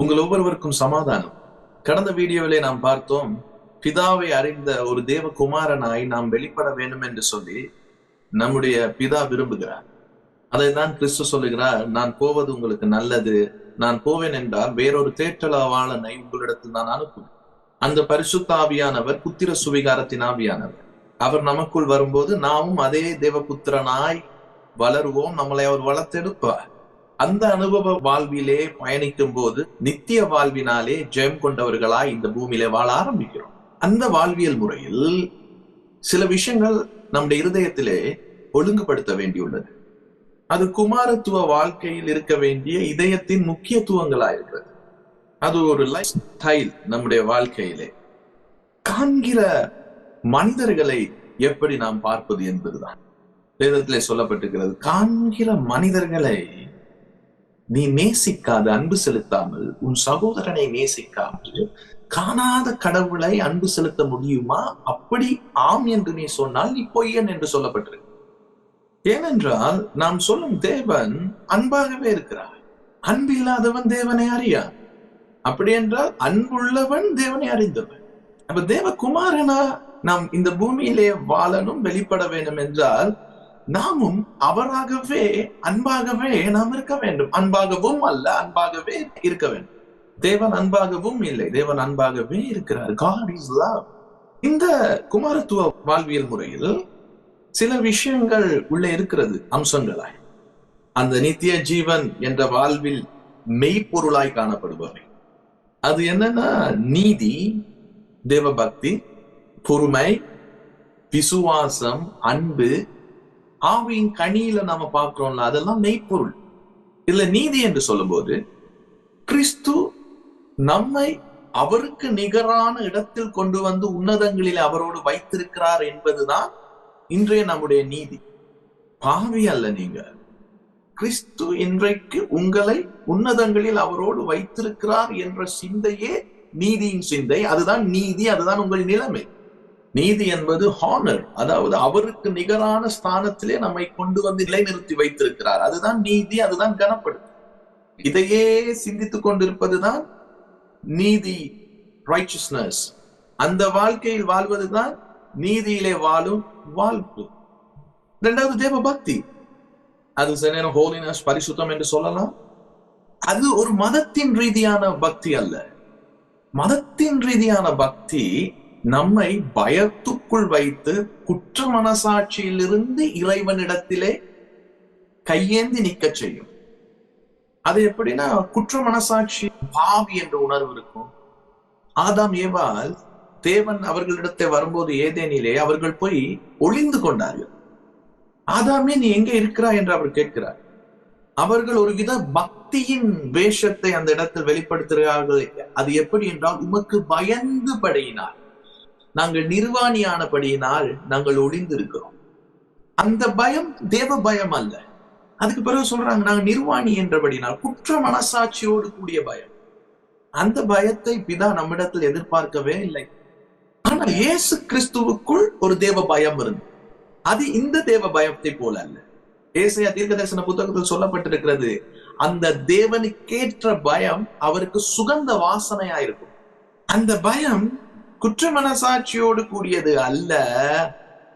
உங்கள் ஒவ்வொருவருக்கும் சமாதானம். கடந்த வீடியோவிலே நாம் பார்த்தோம் பிதாவை அறிந்த ஒரு தேவகுமாரனாய் நாம் வெளிப்பட வேண்டும் என்று சொல்லி நம்முடைய பிதா விரும்புகிறார். அதை தான் கிறிஸ்து சொல்லுகிறார் நான் போவது உங்களுக்கு நல்லது. நான் போவேன் என்றால் வேறொரு தேற்றலாவாளனை உங்களிடத்தில் நான் அனுப்புவேன். அந்த பரிசுத்த ஆவியானவர் புத்திர சுவிகாரத்தின் ஆவியானவர். அவர் நமக்குள் வரும்போது நாமும் அதே தேவபுத்திரனாய் வளருவோம். நம்மளை அவர் வளர்த்தெடுப்பார். அந்த அனுபவ வாழ்விலே பயணிக்கும் போது நித்திய வாழ்வினாலே ஜெயம் கொண்டவர்களாய் இந்த பூமியிலே வாழ ஆரம்பிக்கிறோம். அந்த வாழ்வியல் முறையில் சில விஷயங்கள் நம்முடைய இருதயத்திலே ஒழுங்குபடுத்த வேண்டியுள்ளது. அது குமாரத்துவ வாழ்க்கையில் இருக்க வேண்டிய இதயத்தின் முக்கியத்துவங்களா இருக்கிறது. அது ஒரு லைஃப் ஸ்டைல் நம்முடைய வாழ்க்கையிலே. காண்கிற மனிதர்களை எப்படி நாம் பார்ப்பது என்பதுதான். வேதத்திலே சொல்லப்பட்டிருக்கிறது காண்கிற மனிதர்களை நீ நேசிக்காத அன்பு செலுத்தாமல் உன் சகோதரனை நேசிக்காமல் காணாத கடவுளை அன்பு செலுத்த முடியுமா? அப்படி ஆம் என்று நீ சொன்னால் நீ பொய்யன் என்று சொல்லப்பட்டிருக்கு. ஏனென்றால் நாம் சொல்லும் தேவன் அன்பாகவே இருக்கிறார். அன்பு இல்லாதவன் தேவனை அறியான் அப்படி என்றால் அன்புள்ளவன் தேவனை அறிந்தவன். அப்ப தேவகுமாரனா நாம் இந்த பூமியிலே வாழணும் வெளிப்பட வேண்டும் என்றால் நாமும் அவராகவே அன்பாகவே நாம் இருக்க வேண்டும். அன்பாகவும் அல்ல அன்பாகவே இருக்க வேண்டும். தேவன் அன்பாகவும் இல்லை. தேவன் அன்பாகவே இருக்கிறார். காட் இஸ் லவ் இந்த குமாரத்துவ வாழ்வியல் முறையில் சில விஷயங்கள் உள்ளே இருக்கிறது அம்சங்களாய். அந்த நித்திய ஜீவன் என்ற வாழ்வில் மெய்ப்பொருளாய் காணப்படுபவை. அது என்னன்னா நீதி தேவபக்தி பொறுமை விசுவாசம் அன்பு ஆவியின் கனியில நாம பார்க்கிறோம்ல அதெல்லாம் மெய்ப்பொருள். இதுல நீதி என்று சொல்லும்போது கிறிஸ்து நம்மை அவருக்கு நிகரான இடத்தில் கொண்டு வந்து உன்னதங்களில் அவரோடு வைத்திருக்கிறார் என்பதுதான் இன்றைய நம்முடைய நீதி. பாவி அல்ல நீங்க. கிறிஸ்து இன்றைக்கு உங்களை உன்னதங்களில் அவரோடு வைத்திருக்கிறார் என்ற சிந்தையே நீதியின் சிந்தை. அதுதான் நீதி அதுதான் உங்கள் நிலைமை. நீதி என்பது ஹானர் அதாவது அவருக்கு நிகரான ஸ்தானத்திலே நம்மை கொண்டு வந்து நிலைநிறுத்தி வைத்திருக்கிறார். அதுதான் நீதி அதுதான் கனப்படுது இதையே சிந்தித்துக் கொண்டிருப்பதுதான் நீதி ரைச்சஸ்னஸ் அந்த வாழ்க்கையில் வாழ்வதுதான் நீதியிலே வாழும் வாழ்வு இரண்டாவது தேவ பக்தி. அது சரியான ஹோலினஸ் பரிசுத்தம் என்று சொல்லலாம். அது ஒரு மதத்தின் ரீதியான பக்தி அல்ல. மதத்தின் ரீதியான பக்தி நம்மை பயத்துக்குள் வைத்து குற்ற மனசாட்சியிலிருந்து இறைவனிடத்திலே கையேந்தி நிக்க செய்யும். அது எப்படின்னா குற்ற மனசாட்சி பாவி என்ற உணர்வு இருக்கும். ஆதாம் ஏவால் தேவன் அவர்களிடத்தை வரும்போது ஏதேனிலே அவர்கள் போய் ஒளிந்து கொண்டார்கள். ஆதாமே நீ எங்கே இருக்கிறாய் என்று அவர் கேட்கிறார். அவர்கள் ஒரு வித பக்தியின் வேஷத்தை அந்த இடத்தில் வெளிப்படுத்துகிறார்கள். அது எப்படி என்றால் உமக்கு பயந்து படையினார். நாங்கள் நிர்வாணியானபடியினால் நாங்கள் ஒளிந்து இருக்கிறோம் அந்த பயம் தேவ பயம் அல்ல. அதுக்கு பிறகு சொல்றாங்க நாங்க நிர்வாணி என்றபடினால் குற்ற மனசாட்சியோடு கூடிய பயம். அந்த பயத்தை பிதா நம்மிடத்தில் எதிர்பார்க்கவே இல்லை. ஆனால் இயேசு கிறிஸ்துவுக்குள் ஒரு தேவ பயம் இருந்து அது இந்த தேவ பயத்தை போல அல்ல. ஏசையா தீர்க்கதரிசன புத்தகத்தில் சொல்லப்பட்டிருக்கிறது அந்த தேவனுக்கேற்ற பயம் அவருக்கு சுகந்த வாசனையா இருக்கும். அந்த பயம் குற்ற மனசாட்சியோடு கூடியது அல்ல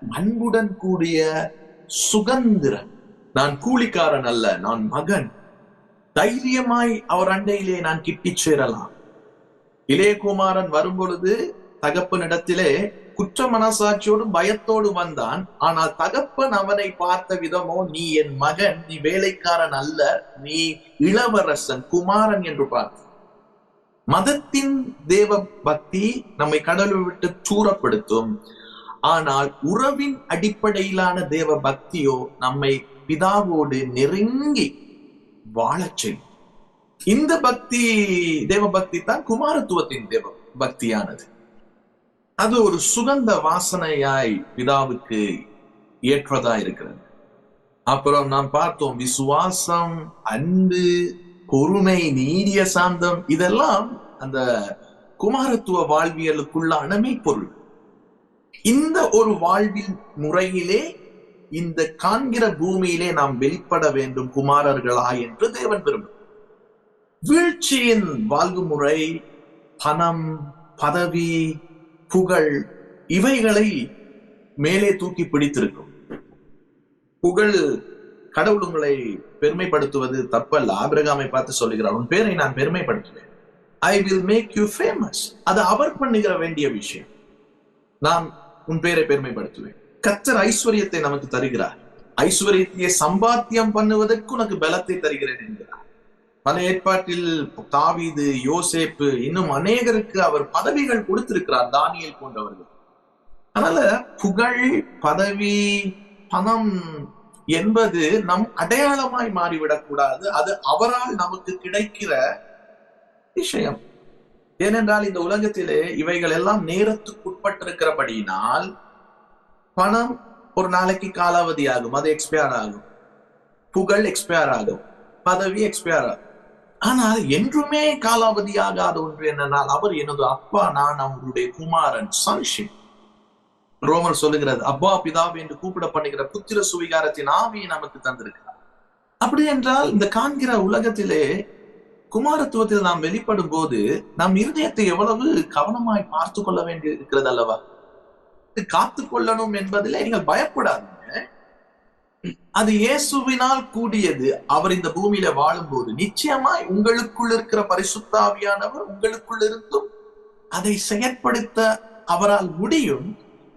அன்புடன் கூடிய சுகந்திரன் நான் கூலிக்காரன் அல்ல நான் மகன். தைரியமாய் அவர் அண்டையிலே நான் கிட்டிச் சேரலாம். இளையகுமாரன் வரும்பொழுது தகப்பனிடத்திலே குற்ற மனசாட்சியோடும் பயத்தோடு வந்தான். ஆனால் தகப்பன் அவனை பார்த்த விதமோ நீ என் மகன் நீ வேலைக்காரன் அல்ல நீ இளவரசன் குமாரன் என்று பார்த்தான். மதத்தின் தேவ பக்தி நம்மை கடவுளை விட்டு தூரப்படுத்தும். ஆனால் உறவின் அடிப்படையிலான தேவ பக்தியோ நம்மை பிதாவோடு நெருங்கி வாழச் செய்யும். இந்த பக்தி தேவ பக்தி தான் குமாரத்துவத்தின் தேவ பக்தியானது அது ஒரு சுகந்த வாசனையாய் பிதாவுக்கு ஏற்றதா இருக்கிறது அப்புறம் நாம் பார்த்தோம் விசுவாசம் அன்பு பொறுமை நீடிய சாந்தம் இதெல்லாம் அந்த குமாரத்துவ வாழ்வியலுக்குள்ளான மெய்ப்பொருள். இந்த ஒரு வாழ்வில் முறையிலே இந்த காண்கிற பூமியிலே நாம் வெளிப்பட வேண்டும் குமாரர்களா என்று தேவன் விரும்பும். வீழ்ச்சியின் வாழ்வு முறை பணம் பதவி புகழ் இவைகளை மேலே தூக்கி பிடித்திருக்கும். புகழ் கடவுள் உங்களை பெருமைப்படுத்துவது தப்பல்ல. ஆபிரகாமை பார்த்து சொல்லுகிறார் உன் பேரை நான் பெருமைப்படுத்துவேன். I will make you famous அது அவர் பண்ணுகிற வேண்டிய விஷயம். நான் உன் பேரை பெருமைப்படுத்துவேன். கத்தர் ஐஸ்வர்யத்தை நமக்கு தருகிறார். ஐஸ்வர்யத்தை சம்பாத்தியம் பண்ணுவதற்கு உனக்கு பலத்தை தருகிறேன் என்கிறார். பல ஏற்பாட்டில் தாவீது யோசேப்பு இன்னும் அநேகருக்கு அவர் பதவிகள் கொடுத்திருக்கிறார் தானியல் போன்றவர்கள். அதனால புகழ் பதவி பணம் என்பது நம் அடையாளமாய் மாறிவிடக் கூடாது. அது அவரால் நமக்கு கிடைக்கிற விஷயம். ஏனென்றால் இந்த உலகத்திலே இவைகள் எல்லாம் நேரத்துக்குட்பட்டிருக்கிறபடியினால் பணம் ஒரு நாளைக்கு காலாவதி ஆகும் அது எக்ஸ்பயர் ஆகும். புகழ் எக்ஸ்பயர் ஆகும். பதவி எக்ஸ்பயர் ஆகும். ஆனால் என்றுமே காலாவதி ஆகாத ஒன்று என்னனால் அவர் எனது அப்பா நான் அவருடைய குமாரன் சன்ஷிப் ரோமர் சொல்லுகிறது அப்பா பிதாவை என்று கூப்பிட பண்ணுகிற புத்திர சுவிகாரத்தின் ஆவியை நமக்கு தந்திருக்கிறார். அப்படி என்றால் இந்த காண்கிற உலகத்திலே குமாரத்துவத்தில் நாம் வெளிப்படும் போது நம் இருதயத்தை எவ்வளவு கவனமாய் பார்த்து கொள்ள வேண்டி இருக்கிறது அல்லவா காத்து கொள்ளணும் என்பதில் நீங்கள் பயப்படாதீங்க. அது இயேசுவினால் கூடியது. அவர் இந்த பூமியில வாழும்போது நிச்சயமாய் உங்களுக்குள் இருக்கிற பரிசுத்தாவியானவர் உங்களுக்குள் இருந்தும் அதை செயற்படுத்த அவரால் முடியும்.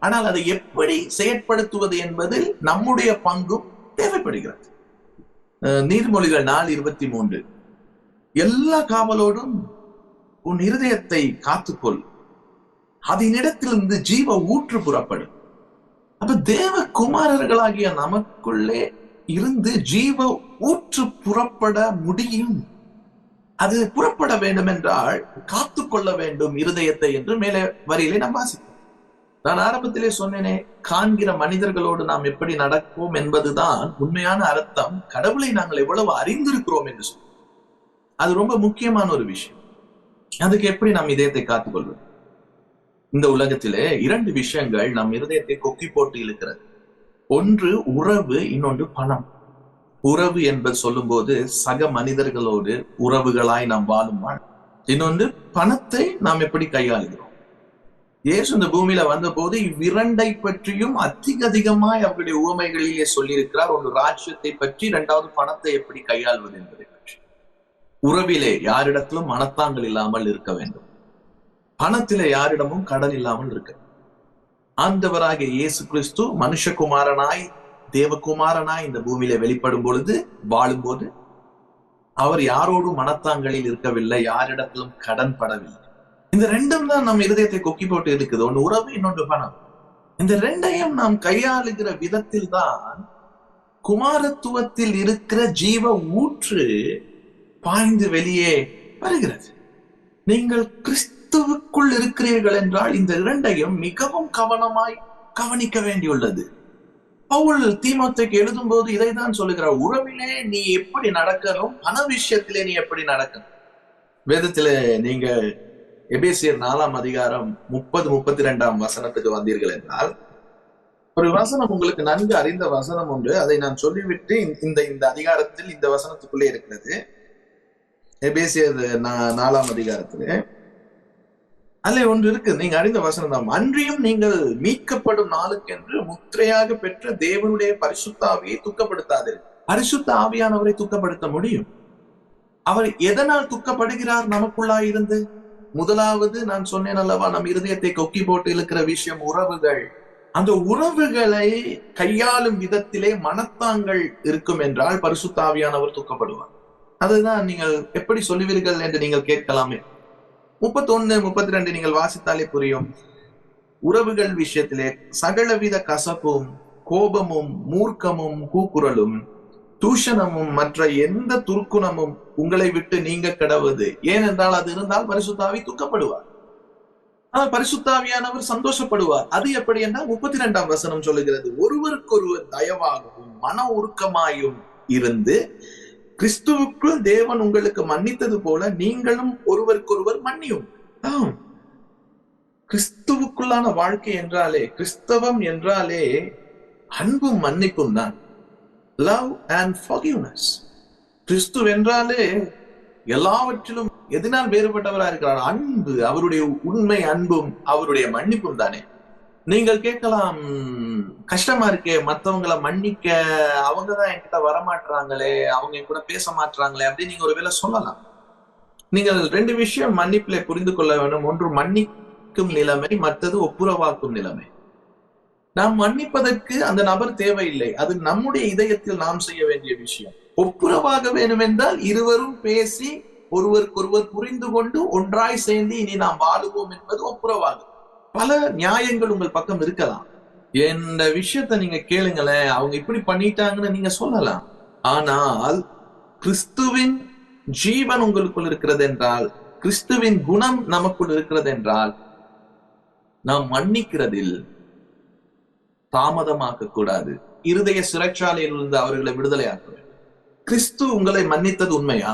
ஆனால் அதை எப்படி செயற்படுத்துவது என்பதில் நம்முடைய பங்கும் தேவைப்படுகிறது. நீர்மொழிகள் நாள் இருபத்தி மூன்று. எல்லா காவலோடும் உன் இருதயத்தை காத்துக்கொள். அதனிடத்திலிருந்து ஜீவ ஊற்று புறப்படும் அப்ப தேவ குமாரர்களாகிய நமக்குள்ளே இருந்து ஜீவ ஊற்று புறப்பட முடியும். அது புறப்பட வேண்டும் என்றால் காத்துக்கொள்ள வேண்டும் இருதயத்தை என்று மேலே வரியிலே நாம் வாசிப்போம். நான் ஆரம்பத்திலே சொன்னேனே காண்கிற மனிதர்களோடு நாம் எப்படி நடப்போம் என்பதுதான் உண்மையான அர்த்தம். கடவுளை நாங்கள் எவ்வளவு அறிந்திருக்கிறோம் என்று சொல்லும் அது ரொம்ப முக்கியமான ஒரு விஷயம். அதுக்கு எப்படி நாம் இதயத்தை காத்துக்கொள்வது? இந்த உலகத்திலே இரண்டு விஷயங்கள் நம் இருதயத்தை கொக்கி போட்டு இழுக்கிறது. ஒன்று உறவு இன்னொன்று பணம். உறவு என்பது சொல்லும்போது சக மனிதர்களோடு உறவுகளாய் நாம் வாழும் இன்னொன்று பணத்தை நாம் எப்படி கையாளுகிறோம்? இயேசு இந்த பூமியில வந்த போது இவ்விரண்டை பற்றியும் அதிக அதிகமாய் அவருடைய உவமைகளிலே சொல்லியிருக்கிறார். ஒன்று ராஜ்யத்தை பற்றி இரண்டாவது பணத்தை எப்படி கையாள்வது என்பதை பற்றி. உறவிலே யாரிடத்திலும் மனத்தாங்கள் இல்லாமல் இருக்க வேண்டும். பணத்திலே யாரிடமும் கடன் இல்லாமல் இருக்க ஆண்டவராகிய இயேசு கிறிஸ்து மனுஷகுமாரனாய் தேவகுமாரனாய் இந்த பூமியில வெளிப்படும் பொழுது வாழும்போது அவர் யாரோடும் மனத்தாங்களில் இருக்கவில்லை யாரிடத்திலும் கடன் படவில்லை. இந்த ரெண்டும் தான் நம் இருதயத்தை கொக்கி போட்டு இருக்குது ஒன்று உறவு இன்னொன்று பணம் இந்த ரெண்டையும் நாம் கையாளுகிற விதத்தில் தான் குமாரத்துவத்தில் இருக்கிற ஜீவ ஊற்று பாய்ந்து வெளியே வருகிறது. நீங்கள் கிறிஸ்துவுக்குள் இருக்கிறீர்கள் என்றால் இந்த இரண்டையும் மிகவும் கவனமாய் கவனிக்க வேண்டியுள்ளது. பவுல் தீமோத்தைக்கு எழுதும் போது இதைதான் சொல்லுகிறார். உறவிலே நீ எப்படி நடக்கணும்? பண விஷயத்திலே நீ எப்படி நடக்கணும்? வேதத்திலே நீங்க எபேசியர் நாலாம் அதிகாரம் முப்பது முப்பத்தி ரெண்டாம் வசனத்துக்கு வந்தீர்கள் என்றால் ஒரு வசனம் உங்களுக்கு நன்கு அறிந்த வசனம் உண்டு. அதை நான் சொல்லிவிட்டு இந்த இந்த அதிகாரத்தில் இந்த வசனத்துக்குள்ளே இருக்கிறது. எபேசியர் நாலாம் அதிகாரத்தில். அல்ல ஒன்று இருக்கு. நீங்க அறிந்த வசனம் தான். அன்றியும் நீங்கள் மீட்கப்படும் நாளுக்கென்று முத்திரையாக பெற்ற தேவனுடைய பரிசுத்தாவியை துக்கப்படுத்தாது பரிசுத்த ஆவியானவரை துக்கப்படுத்த முடியும். அவர் எதனால் துக்கப்படுகிறார் நமக்குள்ளாயிருந்து? இருந்து முதலாவது நான் சொன்னேன் அல்லவா நம் இருதயத்தை கொக்கி போட்டு இருக்கிற விஷயம் உறவுகள். அந்த உறவுகளை கையாளும் விதத்திலே மனத்தாங்கள் இருக்கும் என்றால் பரிசுத்தாவியானவர் தூக்கப்படுவார். அதுதான் நீங்கள் எப்படி சொல்லுவீர்கள் என்று நீங்கள் கேட்கலாமே. முப்பத்தி ஒன்னு முப்பத்தி ரெண்டு நீங்கள் வாசித்தாலே புரியும். உறவுகள் விஷயத்திலே சகலவித கசப்பும் கோபமும் மூர்க்கமும் கூக்குரலும் தூஷணமும் மற்ற எந்த துர்க்குணமும் உங்களை விட்டு நீங்க கிடவது. ஏனென்றால் அது இருந்தால் பரிசுத்தாவி துக்கப்படுவார். ஆனால் பரிசுத்தாவியானவர் சந்தோஷப்படுவார். அது எப்படி என்றால் முப்பத்தி ரெண்டாம் வசனம் சொல்லுகிறது. ஒருவருக்கொருவர் தயவாகவும் மன உருக்கமாயும் இருந்து கிறிஸ்துவுக்குள் தேவன் உங்களுக்கு மன்னித்தது போல நீங்களும் ஒருவருக்கொருவர் மன்னியும். ஆம். கிறிஸ்துவுக்குள்ளான வாழ்க்கை என்றாலே கிறிஸ்தவம் என்றாலே அன்பும் மன்னிப்பும் தான். லவ் அண்ட் ஃபர்கிவ்னஸ் கிறிஸ்து என்றாலே எல்லாவற்றிலும் எதனால் வேறுபட்டவரா இருக்கிறார்? அன்பு அவருடைய உண்மை அன்பும் அவருடைய மன்னிப்பும் தானே. நீங்கள் கேட்கலாம் கஷ்டமா இருக்கே மத்தவங்களை மன்னிக்க அவங்கதான் என்கிட்ட வரமாட்டுறாங்களே அவங்க கூட பேச மாட்டுறாங்களே அப்படின்னு நீங்க ஒருவேளை சொல்லலாம். நீங்கள் ரெண்டு விஷயம் மன்னிப்பிலே புரிந்து கொள்ள வேண்டும். ஒன்று மன்னிக்கும் நிலைமை மற்றது ஒப்புரவாக்கும் நிலைமை. நாம் மன்னிப்பதற்கு அந்த நபர் தேவையில்லை. அது நம்முடைய இதயத்தில் நாம் செய்ய வேண்டிய விஷயம். ஒப்புரவாக வேணுமென்றால் இருவரும் பேசி ஒருவருக்கொருவர் புரிந்து கொண்டு ஒன்றாய் சேர்ந்து இனி நாம் வாழுவோம் என்பது ஒப்புரவாகும் பல நியாயங்கள் உங்கள் பக்கம் இருக்கலாம். இந்த விஷயத்த நீங்க கேளுங்களேன் அவங்க இப்படி பண்ணிட்டாங்கன்னு நீங்க சொல்லலாம். ஆனால் கிறிஸ்துவின் ஜீவன் உங்களுக்குள் இருக்கிறது என்றால் கிறிஸ்துவின் குணம் நமக்குள் இருக்கிறது என்றால் நாம் மன்னிக்கிறதில் தாமதமாக்க கூடாது. இருதய சிறைச்சாலையில் இருந்து அவர்களை விடுதலை ஆக்க கிறிஸ்து உங்களை மன்னித்தது உண்மையா?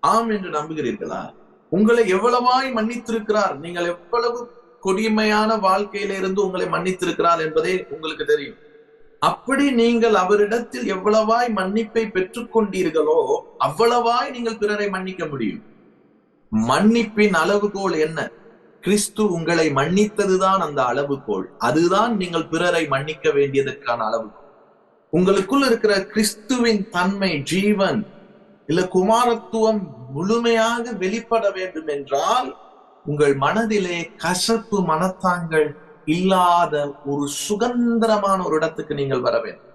ஆம் என்று நம்புகிறீர்களா? உங்களை எவ்வளவாய் மன்னித்திருக்கிறார்? நீங்கள் எவ்வளவு கொடிமையான வாழ்க்கையில இருந்து உங்களை மன்னித்திருக்கிறார் என்பதே உங்களுக்கு தெரியும். அப்படி நீங்கள் அவரிடத்தில் எவ்வளவாய் மன்னிப்பை பெற்றுக்கொண்டீர்களோ அவ்வளவாய் நீங்கள் பிறரை மன்னிக்க முடியும். மன்னிப்பின் அளவுகோல் என்ன? கிறிஸ்து உங்களை மன்னித்ததுதான் அந்த அளவுகோல். அதுதான் நீங்கள் பிறரை மன்னிக்க வேண்டியதற்கான அளவுகோல். உங்களுக்குள் இருக்கிற கிறிஸ்துவின் தன்மை ஜீவன் இல்ல குமாரத்துவம் முழுமையாக வெளிப்பட வேண்டும் என்றால் உங்கள் மனதிலே கசப்பு மனத்தாங்கள் இல்லாத ஒரு சுதந்திரமான ஒரு இடத்துக்கு நீங்கள் வர வேண்டும்.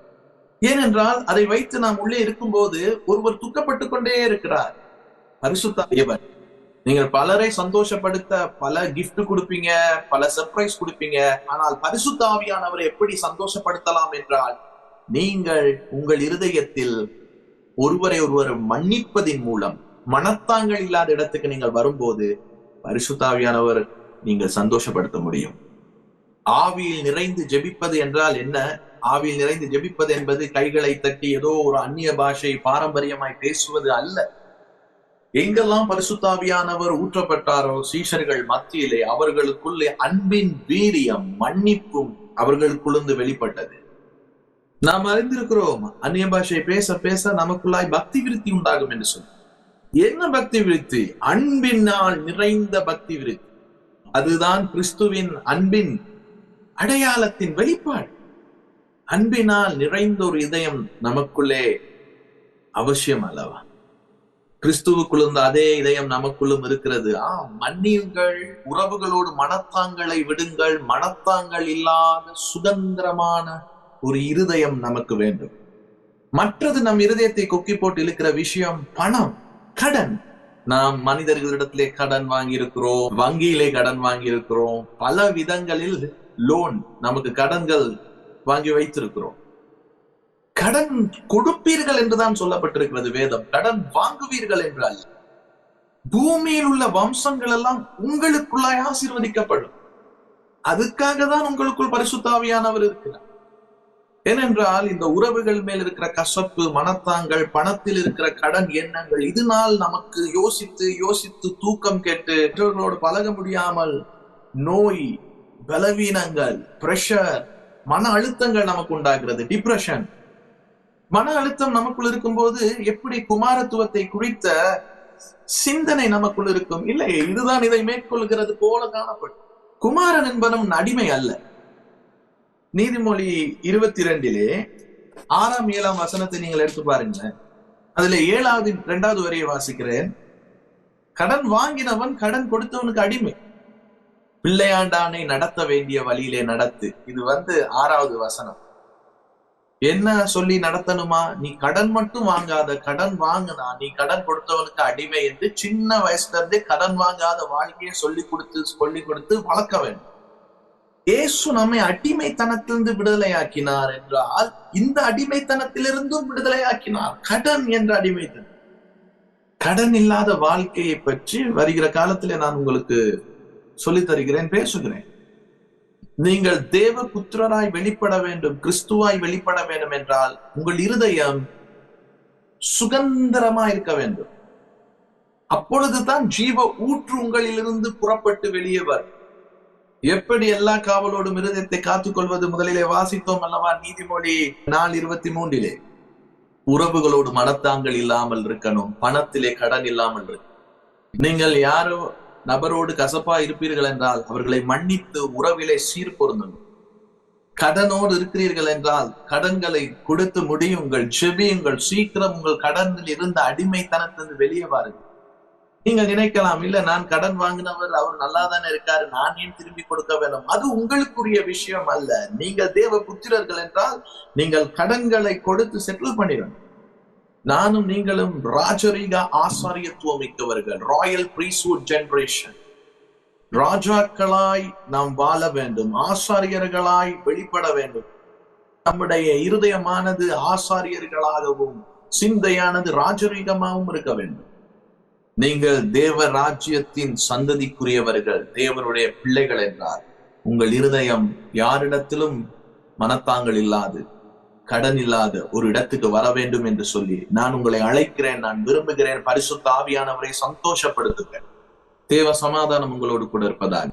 ஏனென்றால் அதை வைத்து நாம் உள்ளே இருக்கும்போது ஒருவர் துக்கப்பட்டு கொண்டே இருக்கிறார். பரிசுத்த தேவன். நீங்கள் பலரை சந்தோஷப்படுத்த பல கிஃப்ட் கொடுப்பீங்க பல சர்ப்ரைஸ் கொடுப்பீங்க. ஆனால் பரிசுத்தாவியானவரை எப்படி சந்தோஷப்படுத்தலாம் என்றால் நீங்கள் உங்கள் இருதயத்தில் ஒருவரை ஒருவர் மன்னிப்பதின் மூலம் மனத்தாங்கள் இல்லாத இடத்துக்கு நீங்கள் வரும்போது பரிசுத்தாவியானவர் நீங்கள் சந்தோஷப்படுத்த முடியும். ஆவியில் நிறைந்து ஜெபிப்பது என்றால் என்ன? ஆவியில் நிறைந்து ஜெபிப்பது என்பது கைகளை தட்டி ஏதோ ஒரு அந்நிய பாஷை பாரம்பரியமாய் பேசுவது அல்ல. எங்கெல்லாம் பரிசுத்தாவியானவர் ஊற்றப்பட்டாரோ சீஷர்கள் மத்தியிலே அவர்களுக்குள்ளே அன்பின் வீரியம் மன்னிப்பும் அவர்களுக்குள்ளிருந்து வெளிப்பட்டது. நாம் அறிந்திருக்கிறோம் அந்நிய பாஷை பேச பேச நமக்குள்ளாய் பக்தி விருத்தி உண்டாகும் என்று சொல்லி என்ன பக்தி விருத்தி? அன்பினால் நிறைந்த பக்தி விருத்தி. அதுதான் கிறிஸ்துவின் அன்பின் அடையாளத்தின் வெளிப்பாடு. அன்பினால் நிறைந்த ஒரு இதயம் நமக்குள்ளே அவசியம் அல்லவா? கிறிஸ்துவுக்குள்ள அதே இதயம் நமக்குள்ளும் இருக்கிறது. ஆ மன்னியுங்கள் உறவுகளோடு மனத்தாங்களை விடுங்கள் மனத்தாங்கள் இல்லாத சுதந்திரமான ஒரு இருதயம் நமக்கு வேண்டும். மற்றது நம் இருதயத்தை கொக்கி போட்டு இழுக்கிற விஷயம் பணம் கடன். நாம் மனிதர்களிடத்திலே கடன் வாங்கியிருக்கிறோம் வங்கியிலே கடன் வாங்கியிருக்கிறோம் பல விதங்களில் லோன் நமக்கு கடன்கள் வாங்கி வைத்திருக்கிறோம். கடன் கொடுப்பீர்கள் என்றுதான் சொல்லப்பட்டிருக்கிறது வேதம். கடன் வாங்குவீர்கள் என்று அல்ல பூமியில் உள்ள வம்சங்கள் எல்லாம் உங்களுக்குள்ளாய் ஆசீர்வதிக்கப்படும். அதுக்காக தான் உங்களுக்குள் பரிசுத்தாவியானவர் இருக்கிறார். ஏனென்றால் இந்த உறவுகள் மேல் இருக்கிற கசப்பு மனத்தாங்கள் பணத்தில் இருக்கிற கடன் எண்ணங்கள் இதனால் நமக்கு யோசித்து யோசித்து தூக்கம் கேட்டு மற்றவர்களோடு பழக முடியாமல் நோய் பலவீனங்கள் பிரஷர் மன அழுத்தங்கள் நமக்கு உண்டாகிறது. டிப்ரெஷன் மன அழுத்தம் நமக்குள் இருக்கும்போது எப்படி குமாரத்துவத்தை குறித்த சிந்தனை நமக்குள் இருக்கும்? இல்லை இதுதான் இதை மேற்கொள்கிறது போல காணப்படும். குமாரன் என்பவன் அடிமை அல்ல. நீதிமொழி இருபத்தி ரெண்டிலே ஆறாம் ஏழாம் வசனத்தை நீங்கள் எடுத்து பாருங்க அதுல ஏழாவது இரண்டாவது வரியை வாசிக்கிறேன். கடன் வாங்கினவன் கடன் கொடுத்தவனுக்கு அடிமை. பிள்ளையாண்டானை நடத்த வேண்டிய வழியிலே நடத்து. இது வந்து ஆறாவது வசனம். என்ன சொல்லி நடத்தணுமா? நீ கடன் மட்டும் வாங்காத கடன் வாங்கினா நீ கடன் கொடுத்தவனுக்கு அடிமை என்று சின்ன வயசுல இருந்தே கடன் வாங்காத வாழ்க்கையை சொல்லி கொடுத்து சொல்லி கொடுத்து வளர்க்க வேண்டும். இயேசு நம்மை அடிமைத்தனத்திலிருந்து விடுதலையாக்கினார் என்றால் இந்த அடிமைத்தனத்திலிருந்தும் விடுதலையாக்கினார். கடன் என்ற அடிமைத்தனம். கடன் இல்லாத வாழ்க்கையை பற்றி வருகிற காலத்திலே நான் உங்களுக்கு சொல்லித் தருகிறேன் பேசுகிறேன். நீங்கள் தேவ புத்திரராய் வெளிப்பட வேண்டும் கிறிஸ்துவாய் வெளிப்பட வேண்டும் என்றால் உங்கள் இருதயம் சுதந்திரமா இருக்க வேண்டும். அப்பொழுதுதான் ஜீவ ஊற்று உங்களிலிருந்து புறப்பட்டு வெளியே வரும். எப்படி எல்லா காவலோடும் இருதயத்தை காத்துக்கொள்வது? முதலிலே வாசித்தோம் அல்லவா நீதிமொழி நாள் இருபத்தி மூன்றிலே. உறவுகளோடு மனத்தாங்கள் இல்லாமல் இருக்கணும் பணத்திலே கடன் இல்லாமல் இருக்கணும். நீங்கள் யாரோ நபரோடு கசப்பா இருப்பீர்கள் என்றால் அவர்களை மன்னித்து உறவிலே சீர் பொருந்தும் கடனோடு இருக்கிறீர்கள் என்றால் கடன்களை கொடுத்து முடியுங்கள் செபியுங்கள். சீக்கிரம் உங்கள் கடனில் இருந்த அடிமைத்தனத்திலிருந்து வெளியே வாருங்கள். நீங்கள் நினைக்கலாம் இல்ல நான் கடன் வாங்கினவர் அவர் நல்லா தானே இருக்காரு நான் ஏன் திரும்பி கொடுக்க வேணும் அது உங்களுக்குரிய விஷயம் அல்ல. நீங்கள் தேவ புத்திரர்கள் என்றால் நீங்கள் கடன்களை கொடுத்து செட்டில் பண்ணிடணும். நானும் நீங்களும் ராஜரீக ஆசாரியத்துவம் மிக்கவர்கள் ராயல் பிரீஸ்வுட் ஜெனரேஷன் ராஜாக்களாய் நாம் வாழ வேண்டும் ஆசாரியர்களாய் வெளிப்பட வேண்டும். நம்முடைய இருதயமானது ஆசாரியர்களாகவும் சிந்தையானது ராஜரீகமாகவும் இருக்க வேண்டும். நீங்கள் தேவ ராஜ்யத்தின் சந்ததிக்குரியவர்கள் தேவனுடைய பிள்ளைகள் என்றார் உங்கள் இருதயம் யாரிடத்திலும் மனத்தாங்கள் இல்லாது கடன் இல்லாத ஒரு இடத்துக்கு வர வேண்டும் என்று சொல்லி நான் உங்களை அழைக்கிறேன் நான் விரும்புகிறேன் பரிசுத்த ஆவியானவரை சந்தோஷப்படுத்துகிறேன் தேவ சமாதானம் உங்களோடு கூட இருப்பதாக.